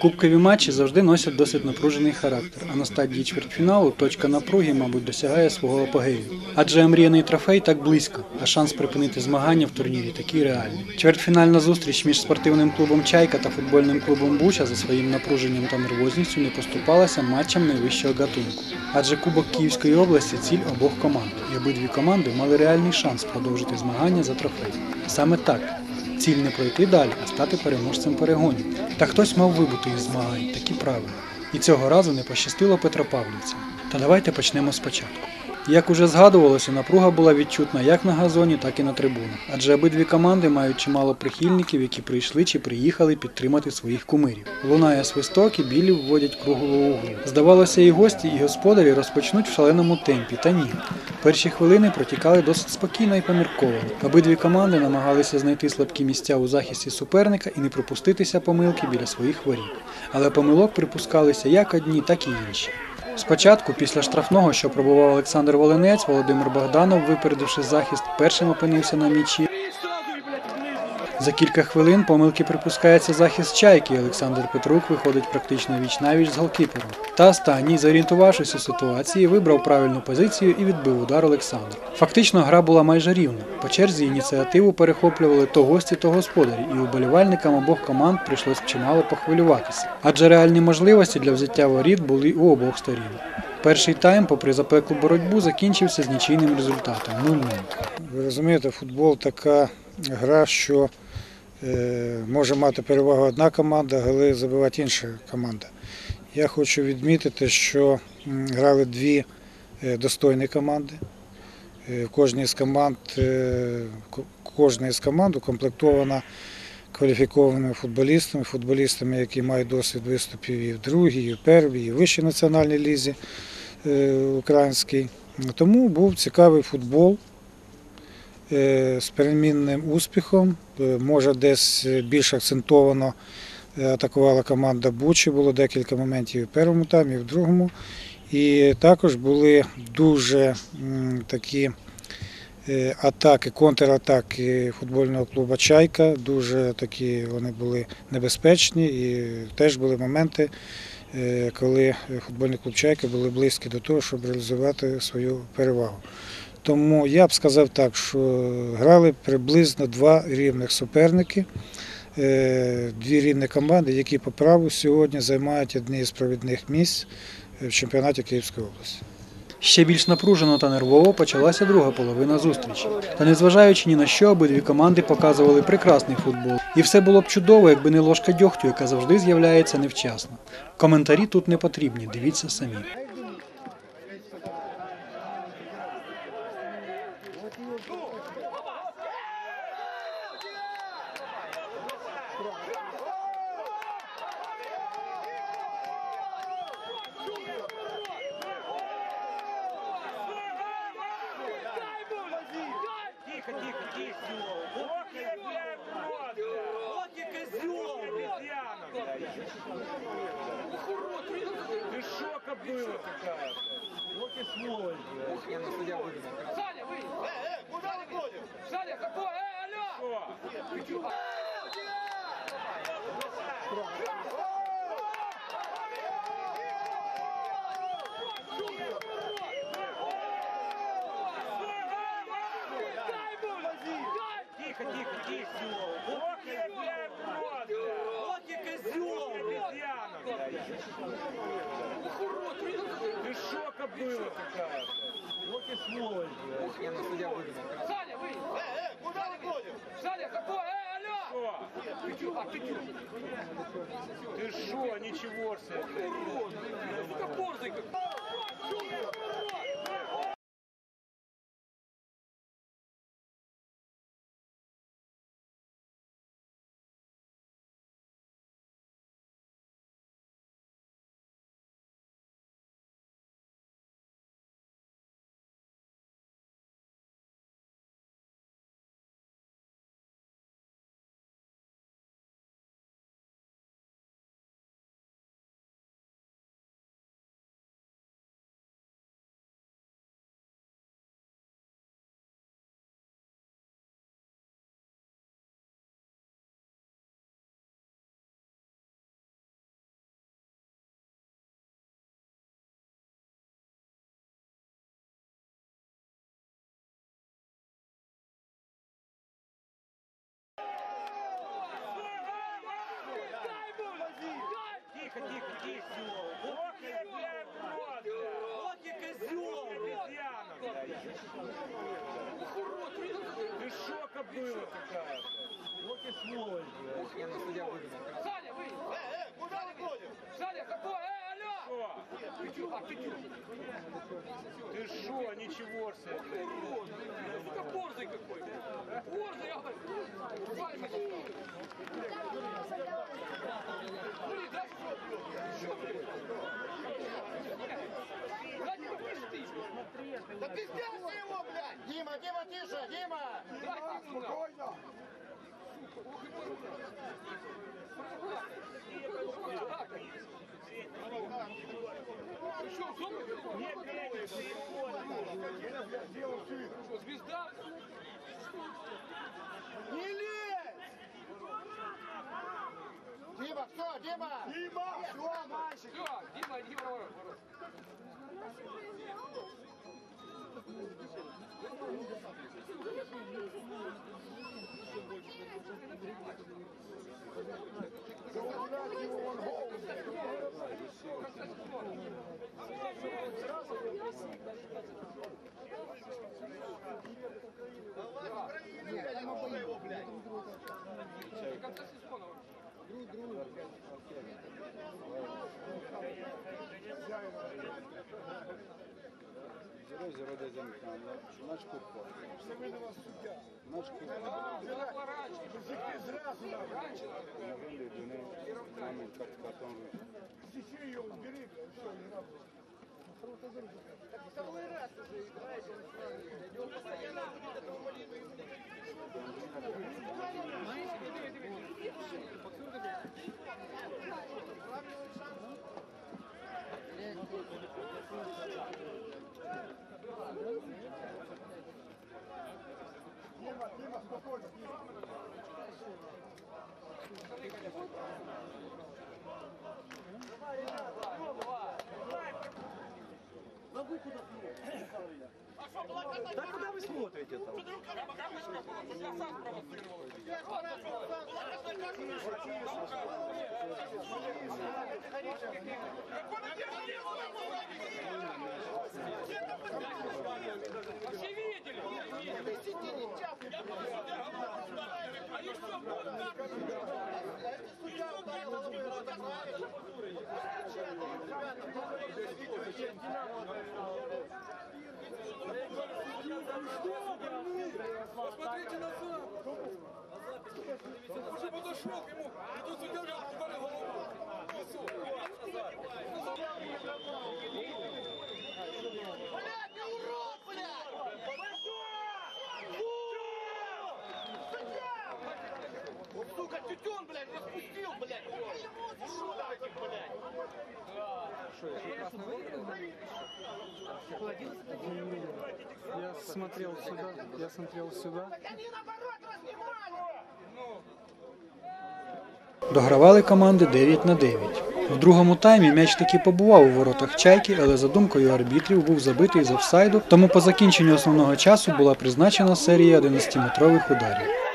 Кубкові матчі завжди носять досить напружений характер, а на стадії чвертьфіналу точка напруги, мабуть, досягає свого апогею. Адже мріяний трофей так близько, а шанс припинити змагання в турнірі такий реальний. Чвертьфінальна зустріч між спортивним клубом Чайка та футбольним клубом Буча за своїм напруженням та нервозністю не поступалася матчам найвищого гатунку. Адже Кубок Київської області ціль обох команд, і обидві команди мали реальний шанс продовжити змагання за трофей. Саме так. Ціль не пройти далі, а стати переможцем перегонів. Та хтось мав вибути із змагань, такі правила. І цього разу не пощастило Петропавлівцям. Та давайте почнемо спочатку. Як уже згадувалося, напруга була відчутна як на газоні, так і на трибунах. Адже обидві команди мають чимало прихильників, які прийшли чи приїхали підтримати своїх кумирів. Лунає свисток і білі вводять круглу углу. Здавалося, і гості, і господарі розпочнуть в шаленому темпі, та ні. Перші хвилини протікали досить спокійно і помірковано. Обидві команди намагалися знайти слабкі місця у захисті суперника і не пропуститися помилки біля своїх воріт. Але помилок припускалися як одні, так і інші. Спочатку, після штрафного, що пробував Олександр Волинець, Володимир Богданов, випередивши захист, першим опинився на м'ячі. За кілька хвилин помилки припускається захист чайки. Олександр Петрук виходить практично віч навіч з голкіпером. Та останній, зорієнтувавшись у ситуації, вибрав правильну позицію і відбив удар Олександра. Фактично, гра була майже рівна. По черзі ініціативу перехоплювали то гості, то господарі, і уболівальникам обох команд прийшлось чимало похвилюватися. Адже реальні можливості для взяття воріт були у обох сторін. Перший тайм, попри запеклу боротьбу, закінчився з нічийним результатом 0-0. Ви розумієте, футбол така гра, що може мати перевагу одна команда, але забивати інша команда. Я хочу відмітити, що грали дві е, достойні команди. Е, кожній з команд, е, кожна з команд укомплектована кваліфікованими футболістами, футболістами, які мають досвід виступів і в другій, і в первій, і в вищій національній лізі е, українській. Тому був цікавий футбол е, з перемінним успіхом. Е, Може, десь більш акцентовано е, атакувала команда Бучі, було декілька моментів і в першому таймі, і в другому. І також були дуже такі е, атаки, контратаки футбольного клубу Чайка. Дуже такі вони були небезпечні і теж були моменти, е, коли футбольний клуб Чайка були близькі до того, щоб реалізувати свою перевагу. Тому я б сказав так, що грали приблизно два рівних суперники, е, дві рівні команди, які по праву сьогодні займають одні з провідних місць в чемпіонаті Київської області. Ще більш напружено та нервово почалася друга половина зустрічі. Та незважаючи ні на що, обидві команди показували прекрасний футбол. І все було б чудово, якби не ложка дьогтю, яка завжди з'являється невчасно. Коментарі тут не потрібні, дивіться самі. Ты шо, кобыла какая-то? Вот и сволочь, блядь. Я на судья выгнал. Саня, вы! Э, э, куда выходим? Саня, какой? Э, алло! Шо? Тихо, тихо, тихо. Ох, я, блядь, вот, блядь. Вот я козел, обезьяна, блядь. Ты шо, кобыла какая-то? Вот и сволочь, блядь. Я на судья выгнал. Саня, вы! Э, э, куда выходим? Саня, какой? Э, алло! Шо? А ты чё? Ты шо, ничего себе, блядь. Сука, борзый как! Тихо, тихо, тихо. Ох, я блядь, рот, Ох, я козел. Обезьяна, блядь. Ты шо, кобыла какая? Вот и сволочь, блядь. Саня, вы! Э, э, куда выходим? Саня, какой? Ты шо, ничего себе. Сука, борзый какой. Борзый, я говорю. Блин, дай что? Что, блин? Дай мне пиши ты. Да пиздец его, блядь. Дима, Дима, тише, Дима. Дай ему, Спокойно. Сука, нет, ты его Что, звезда? Не лезь! Дима, все, Дима! Дима, все, мальчик! Все, Дима, Дима, you on До Ми з роди замкнули, наш купор. Це ви на вас суддя. Наш купор. Зікти зразу нам. На виліду не маємо капкатом. Січи його, убери, все, не надо. Так второй раз уже играете, он постоянно будет этого болезнь. Правильный шанс. было раньше. Раньше надо было. На венде дune момент как картон вы. Все видели? Посмотрите назад! Уже подошел к нему, и тут судья взял ударил голову. Лицо. Блядь, ты урод, блядь! Вот, сука, тютюн, блядь, распустил, блядь! Шутовик, блядь! Я смотрел сюда, я смотрел сюда. Так они наоборот разнимали! Догравали команди 9 на 9. В другому таймі м'яч таки побував у воротах чайки, але за думкою арбітрів був забитий з офсайду, тому по закінченню основного часу була призначена серія 11-метрових ударів.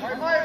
Поймай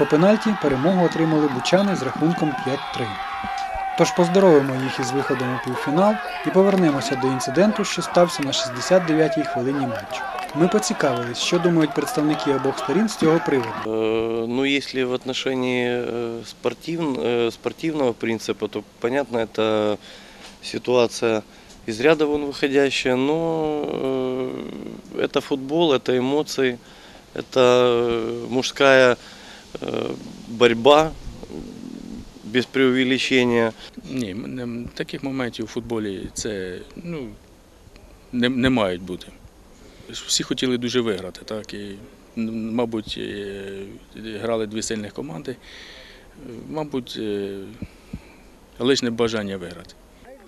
По пенальті перемогу отримали бучани з рахунком 5-3. Тож поздоровимо їх із виходом у півфінал і повернемося до інциденту, що стався на 69-й хвилині матчу. Ми поцікавились, що думають представники обох сторін з цього приводу. Э, Ну, если в отношении э, спортив, э, спортивного принципа, то, понятно, это ситуация из ряда вон выходящая, но э, это футбол, это эмоции, это э, мужская э, борьба без преувеличения. Ні, таких моментів у футболі це ну, не, не мають бути. Всі хотіли дуже виграти, так, і, мабуть, е, грали дві сильних команди. Е, Мабуть, е, лише бажання виграти.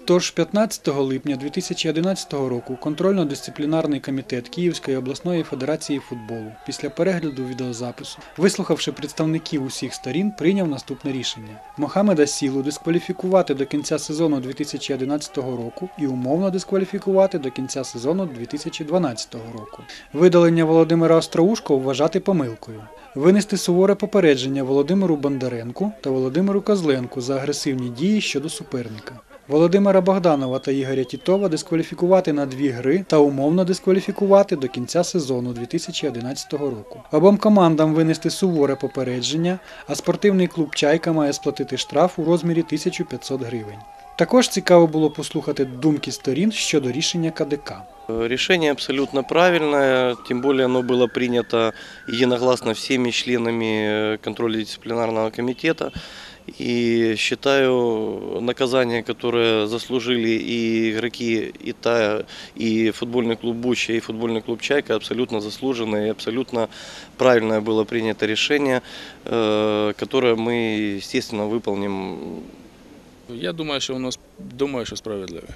Тож 15 липня 2011 року контрольно-дисциплінарний комітет Київської обласної федерації футболу після перегляду відеозапису, вислухавши представників усіх сторін, прийняв наступне рішення: Мохамеда Сілу дискваліфікувати до кінця сезону 2011 року і умовно дискваліфікувати до кінця сезону 2012 року. Видалення Володимира Остроушко вважати помилкою. Винести суворе попередження Володимиру Бондаренку та Володимиру Козленку за агресивні дії щодо суперника. Володимира Богданова та Ігоря Тітова дискваліфікувати на дві гри та умовно дискваліфікувати до кінця сезону 2011 року. Обом командам винести суворе попередження, а спортивний клуб Чайка має сплатити штраф у розмірі 1500 гривень. Також цікаво було послухати думки сторін щодо рішення КДК. Э, Решение абсолютно правильное, тем более оно было принято единогласно всеми членами э, контрольно-дисциплинарного комитета. И считаю, наказание, которое заслужили и игроки, и, та, и футбольный клуб Буча, и футбольный клуб Чайка, абсолютно заслуженное и абсолютно правильное было принято решение, э, которое мы, естественно, выполним Я думаю, що воно сп- думаю, що справедливе.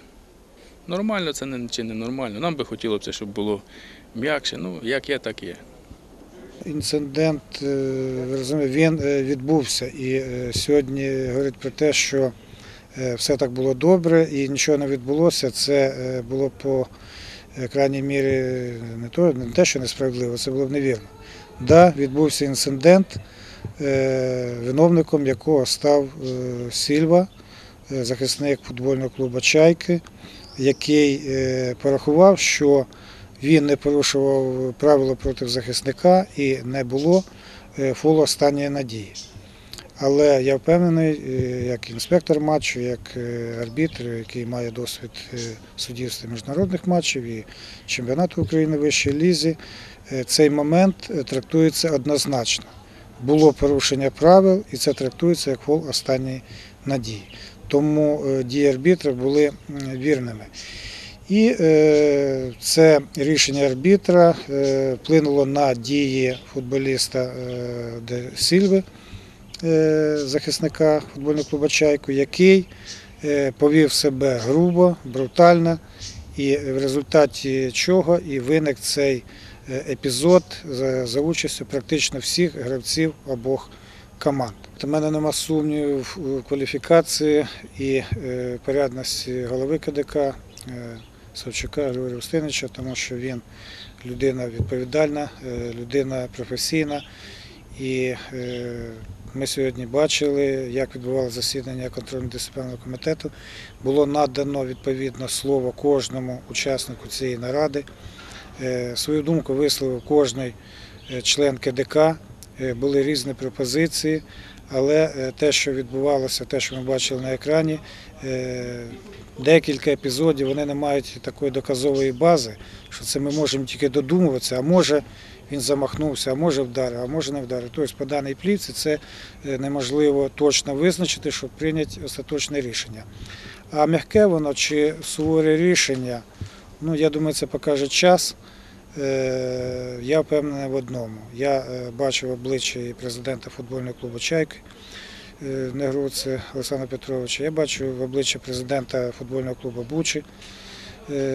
Нормально це не, чи не нормально. Нам би хотілося, щоб було м'якше. Ну, як є, так є. Інцидент е, він е, відбувся і е, сьогодні говорить про те, що все так було добре і нічого не відбулося. Це було по крайній мірі не то, не те, що несправедливо, це було б невірно. Да, відбувся інцидент, виновником якого став Сільва, захисник футбольного клубу Чайки, який порахував, що він не порушував правила проти захисника і не було е, фолу останньої надії. Але я впевнений, е, як інспектор матчу, як е, арбітр, який має досвід суддівства міжнародних матчів і чемпіонату України вищої лізі, цей момент трактується однозначно. Було порушення правил, і це трактується як фол останньої надії. Тому дії арбітра були вірними. І е, це рішення арбітра е, вплинуло на дії футболіста е, Де Сільви, захисника футбольного клубу Чайку, який повів себе грубо, брутально, і в результаті чого і виник цей епізод за, участю практично всіх гравців обох команд. У мене нема сумнівів у кваліфікації і порядності голови КДК. Савчука Григорія Устиновича, тому що він людина відповідальна, е, людина професійна. І е, ми сьогодні бачили, як відбувалося засідання контрольно-дисциплінарного комітету. Було надано відповідно слово кожному учаснику цієї наради. Е, Свою думку висловив кожний член КДК. Були різні пропозиції, але е, те, що відбувалося, те, що ми бачили на екрані, е, декілька епізодів вони не мають такої доказової бази, що це ми можемо тільки додумуватися, а може він замахнувся, а може вдарив, а може не вдарив. Тобто по даній плівці це е, неможливо точно визначити, щоб прийняти остаточне рішення. А м'яке воно чи суворе рішення, ну я думаю, це покаже час. Е, Я впевнений в одному. Я е, бачив обличчя і президента футбольного клубу Чайки е, Негруце Олександра Петровича. Я бачу в обличчя президента футбольного клубу Бучі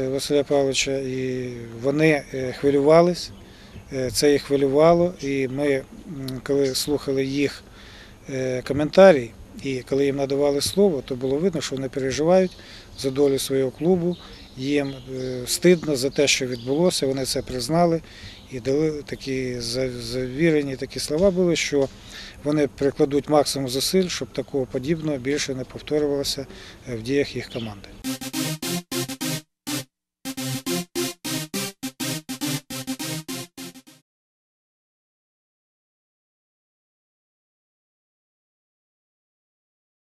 Василя Павловича. І вони хвилювались, це їх хвилювало. І ми, коли слухали їх коментарі, і коли їм надавали слово, то було видно, що вони переживають за долю свого клубу їм е, стидно за те, що відбулося. Вони це признали і дали такі завірені такі слова були, що вони прикладуть максимум зусиль, щоб такого подібного більше не повторювалося е, в діях їх команди.